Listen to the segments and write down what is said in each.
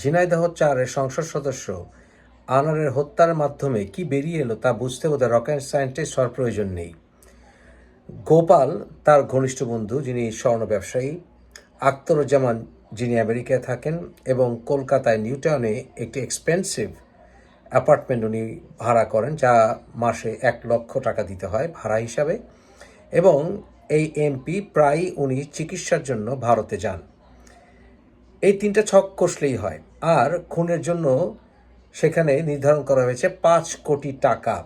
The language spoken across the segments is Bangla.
ঝিনাইদহ চারের সংসদ সদস্য আনারের হত্যার মাধ্যমে কি বেরিয়ে এলো তা বুঝতে বোধহয় রকেট সায়েন্টিস্ট হওয়ার প্রয়োজন নেই। গোপাল তার ঘনিষ্ঠ বন্ধু, যিনি স্বর্ণ ব্যবসায়ী, আখতারুজ্জামান, যিনি আমেরিকায় থাকেন এবং কলকাতায় নিউটাউনে একটি এক্সপেন্সিভ অ্যাপার্টমেন্ট উনি ভাড়া করেন, যা মাসে এক লক্ষ টাকা দিতে হয় ভাড়া হিসাবে এবং এই এমপি প্রায়ই উনি চিকিৎসার জন্য ভারতে যান। এই তিনটা ছক কষলেই হয়। আর খুনের জন্য সেখানে নির্ধারণ করা হয়েছে পাঁচ কোটি টাকা।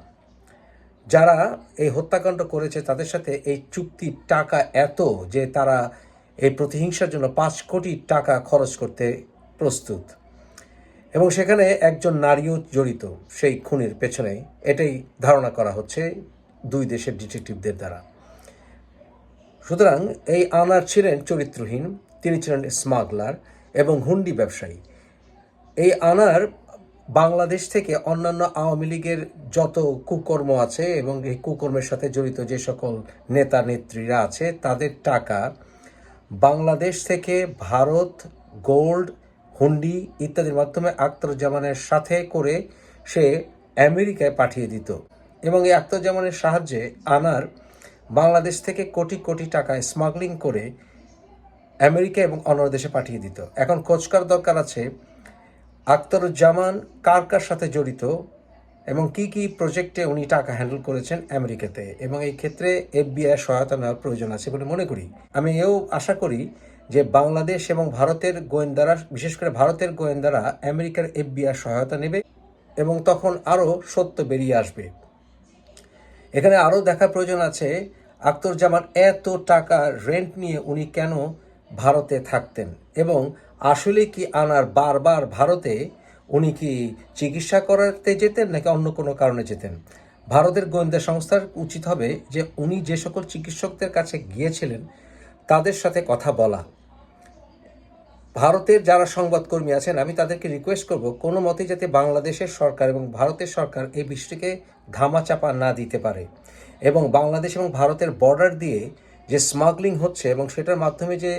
যারা এই হত্যাকাণ্ড করেছে, তাদের সাথে এই চুক্তির টাকা এত যে তারা এই প্রতিহিংসার জন্য পাঁচ কোটি টাকা খরচ করতে প্রস্তুত। এবং সেখানে একজন নারীও জড়িত সেই খুনের পেছনে। এটাই ধারণা করা হচ্ছে দুই দেশের ডিটেকটিভদের দ্বারা। সুতরাং এই আনার ছিলেন চরিত্রহীন, তিনি ছিলেন স্মাগলার এবং হুন্ডি ব্যবসায়ী। এই আনার বাংলাদেশ থেকে অন্যান্য আওয়ামী লীগের যত কুকর্ম আছে এবং এই কুকর্মের সাথে জড়িত যে সকল নেতা, নেত্রীরা আছে, তাদের টাকা বাংলাদেশ থেকে ভারত, গোল্ড, হুন্ডি ইত্যাদির মাধ্যমে আখতারুজ্জামানের সাথে করে সে আমেরিকায় পাঠিয়ে দিত। এবং এই আখতারুজ্জামানের সাহায্যে আনার বাংলাদেশ থেকে কোটি কোটি টাকা স্মাগলিং করে আমেরিকা এবং অন্য দেশে পাঠিয়ে দিত। এখন খোঁজকার দরকার আছে আখতারুজ্জামান কার কার সাথে জড়িত এবং কি কি প্রজেক্টে উনি টাকা হ্যান্ডেল করেছেন আমেরিকাতে? এবং এই ক্ষেত্রে এফবিআই সহায়তা নেওয়ার প্রয়োজন আছে বলে মনে করি। আমি এও আশা করি যে বাংলাদেশ এবং ভারতের গোয়েন্দারা, বিশেষ করে ভারতের গোয়েন্দারা আমেরিকার এফবিআই সহায়তা নেবে এবং তখন আরও সত্য বেরিয়ে আসবে। এখানে আরও দেখার প্রয়োজন আছে, আখতারুজ্জামান এত টাকা রেন্ট নিয়ে উনি কেন ভারতে থাকতেন? এবং আসলে কি আনার বারবার ভারতে উনি কি চিকিৎসা করাতে যেতেন নাকি অন্য কোনো কারণে যেতেন? ভারতের গোয়েন্দা সংস্থার উচিত হবে যে উনি যে সকল চিকিৎসকদের কাছে গিয়েছিলেন, তাদের সাথে কথা বলা। ভারতের যারা সংবাদকর্মী আছেন, আমি তাদেরকে রিকোয়েস্ট করব কোনো মতেই যাতে বাংলাদেশের সরকার এবং ভারতের সরকার এই বিষয়টিকে ধামাচাপা না দিতে পারে এবং বাংলাদেশ এবং ভারতের বর্ডার দিয়ে যে স্মাগলিং হচ্ছে এবং সেটার মাধ্যমে যে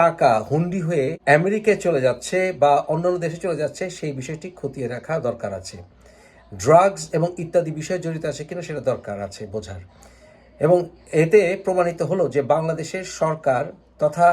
টাকা হুন্ডি হয়ে আমেরিকায় চলে যাচ্ছে বা অন্যান্য দেশে চলে যাচ্ছে, সেই বিষয়টি খতিয়ে রাখা দরকার আছে। ড্রাগস এবং ইত্যাদি বিষয় জড়িত আছে কিনা সেটা দরকার আছে বোঝার। এবং এতে প্রমাণিত হলো যে বাংলাদেশের সরকার তথা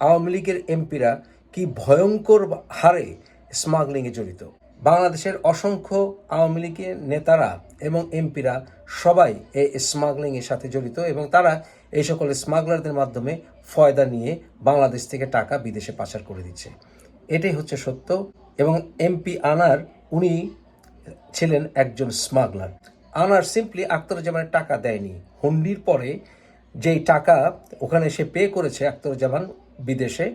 আওয়ামী লীগের এমপিরা কি ভয়ঙ্কর হারে স্মাগলিংয়ে জড়িত। বাংলাদেশের অসংখ্য আওয়ামী লীগের নেতারা এবং এমপিরা সবাই এই স্মাগলিংয়ের সাথে জড়িত এবং তারা এই সকল স্মাগলারদের মাধ্যমে ফয়দা নিয়ে বাংলাদেশ থেকে টাকা বিদেশে পাচার করে দিচ্ছে। এটাই হচ্ছে সত্য এবং এমপি আনার উনি ছিলেন একজন স্মাগলার। আনার সিম্পলি আখতারুজ্জামানের টাকা দেয়নি। হুন্ডির পরে যেই টাকা ওখানে সে পে করেছে আখতারুজ্জামান বিদেশে,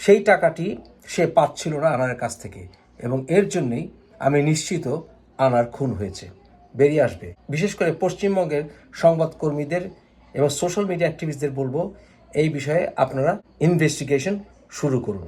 সেই টাকাটি সে পাচ্ছিল না আনারের কাছ থেকে এবং এর জন্যই আমি নিশ্চিত আনার খুন হয়েছে। বেরিয়ে আসবে। বিশেষ করে পশ্চিমবঙ্গের সংবাদকর্মীদের এবং সোশ্যাল মিডিয়া অ্যাক্টিভিস্টদের বলব এই বিষয়ে আপনারা ইনভেস্টিগেশন শুরু করুন।